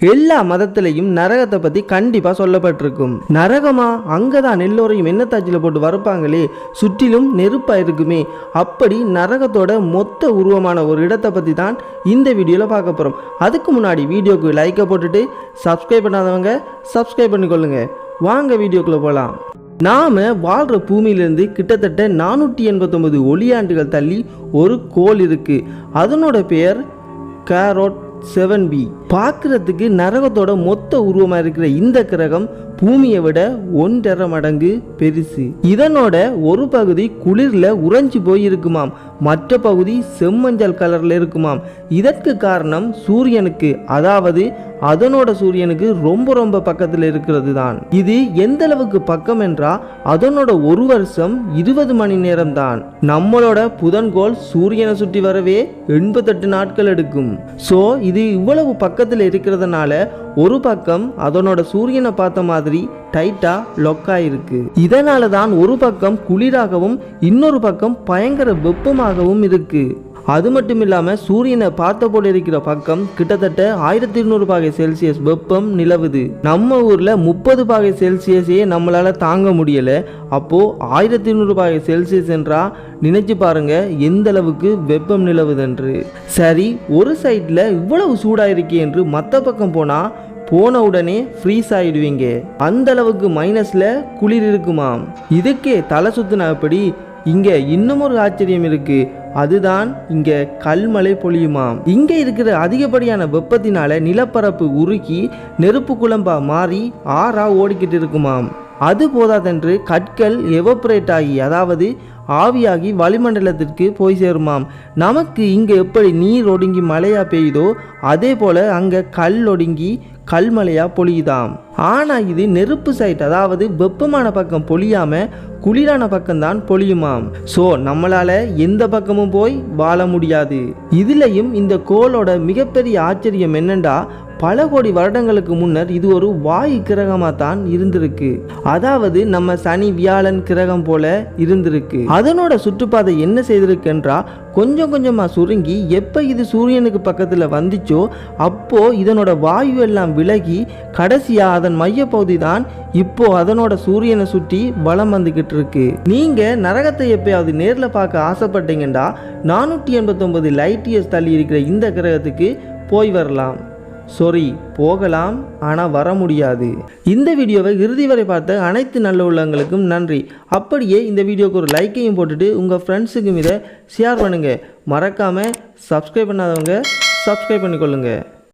எல்லா மதத்திலையும் நரகத்தை பற்றி கண்டிப்பாக சொல்லப்பட்டிருக்கும். நரகமா? அங்கே தான் எல்லோரையும் தாச்சில போட்டு வரப்பாங்களே சுற்றிலும் நெருப்பாக இருக்குமே. அப்படி நரகத்தோட மொத்த உருவமான ஒரு இடத்தை பற்றி தான் இந்த வீடியோவில் பார்க்க போகிறோம் அதுக்கு முன்னாடி வீடியோக்கு லைக்கை போட்டுட்டு சப்ஸ்கிரைப் பண்ணாதவங்க சப்ஸ்கிரைப் பண்ணிக்கொள்ளுங்க. வாங்க வீடியோக்குள்ளே போகலாம் நாம் வாழ்கிற பூமியிலிருந்து கிட்டத்தட்ட நானூற்றி எண்பத்தொம்பது ஒளியாண்டுகள் தள்ளி ஒரு கோள் இருக்குது அதனோட பெயர் கேரோட் செவன் பி பார்க்குறதுக்கு நரகத்தோட மொத்த உருவமாக இருக்கிற இந்த கிரகம் பூமியை விட ஒன்றரை மடங்கு பெருசு. இதனோட ஒரு பகுதி குளிரில் உறைஞ்சி போயிருக்குமாம். மற்ற பகுதி செம்மஞ்சள் கலரில் இருக்குமாம். இதற்கு காரணம் சூரியனுக்கு அதாவது அதனோட சூரியனுக்கு ரொம்ப ரொம்ப பக்கத்தில் இருக்கிறது தான் இது எந்த அளவுக்கு பக்கம் என்றால் அதனோட ஒரு வருஷம் இருபது மணி நேரம் தான் நம்மளோட புதன்கோள் சூரியனை சுற்றி வரவே எண்பத்தெட்டு நாட்கள் எடுக்கும். ஸோ இது இவ்வளவு பக்கத்தில் இருக்கிறதுனால ஒரு பக்கம் அதனோட சூரியனை பார்த்த மாதிரி டைட்டாக லொக்கா இருக்கு இதனால தான் ஒரு பக்கம் குளிராகவும் இன்னொரு பக்கம் பயங்கர வெப்பமாகவும் இருக்குது அது மட்டும் இல்லாமல் சூரியனை பார்த்த போல இருக்கிற பக்கம் கிட்டத்தட்ட ஆயிரத்தி இருநூறு பாகை செல்சியஸ் வெப்பம் நிலவுது. நம்ம ஊரில் முப்பது பாகை செல்சியஸையே நம்மளால் தாங்க முடியலை. அப்போது ஆயிரத்தி இருநூறு பாகை செல்சியஸ் என்றா நினைச்சு பாருங்க எந்த அளவுக்கு வெப்பம் நிலவுதென்று. சரி ஒரு சைடில் இவ்வளவு சூடாக இருக்கே என்று மற்ற பக்கம் போனால் போன உடனே ஃப்ரீஸ் ஆயிடுவீங்க. அந்த அளவுக்கு மைனஸில் குளிர் இருக்குமாம். இதுக்கே தலை சுத்தின அப்படி இங்கே இன்னும் ஒரு ஆச்சரியம் இருக்கு. அதுதான் இங்கே கல்மலை பொழியுமாம். இங்கே இருக்கிற அதிகப்படியான வெப்பத்தினால நிலப்பரப்பு உருகி நெருப்பு குழம்பா மாறி ஆறா ஓடிக்கிட்டு இருக்குமாம். அது போதாதென்று கற்கள் எவப்ரேட் ஆகி அதாவது ஆவியாகி வளிமண்டலத்திற்கு போய் சேருமாம். நமக்கு இங்கே எப்படி நீர் ஒடுங்கி மழையா பெய்யுதோ அதே போல அங்கே கல் ஒடுங்கி கல்மழையா பொழியுதாம். ஆனால் இது நெருப்பு சைட் அதாவது வெப்பமான பக்கம் பொழியாமல் குளிரான பக்கம்தான் பொழியுமாம். ஸோ நம்மளால் எந்த பக்கமும் போய் வாழ முடியாது. இதுலேயும் இந்த கோளோட மிகப்பெரிய ஆச்சரியம் என்னென்னா பல கோடி வருடங்களுக்கு முன்னர் இது ஒரு வாயு கிரகமாக தான் இருந்திருக்கு. அதாவது நம்ம சனி வியாழன் கிரகம் போல இருந்திருக்கு. அதனோட சுற்றுப்பாதை என்ன செய்திருக்குன்றா கொஞ்சம் கொஞ்சமாக சுருங்கி எப்போ இது சூரியனுக்கு பக்கத்தில் வந்துச்சோ அப்போது இதனோட வாயு எல்லாம் விலகி கடைசியாக அதன் மையப்பகுதி தான் இப்போ அதனோட சூரியனை சுற்றி வளம் வந்துக்கிட்டு இருக்கு. நீங்கள் நரகத்தை எப்பயாவது நேரில் பார்க்க ஆசைப்பட்டீங்கன்னா நானூற்றி எண்பத்தொம்பது லைட் இயர்ஸ் தள்ளி இருக்கிற இந்த கிரகத்துக்கு போய் வரலாம். சாரி போகலாம் ஆனால் வர முடியாது. இந்த வீடியோவை இறுதி வரை பார்த்த அனைத்து நல்ல உள்ளங்களுக்கும் நன்றி. அப்படியே இந்த வீடியோக்கு ஒரு லைக்கையும் போட்டுட்டு உங்கள் ஃப்ரெண்ட்ஸுக்கும் இதை ஷேர் பண்ணுங்கள் மறக்காமல் சப்ஸ்கிரைப் பண்ணாதவங்க சப்ஸ்கிரைப் பண்ணிக்கொள்ளுங்கள்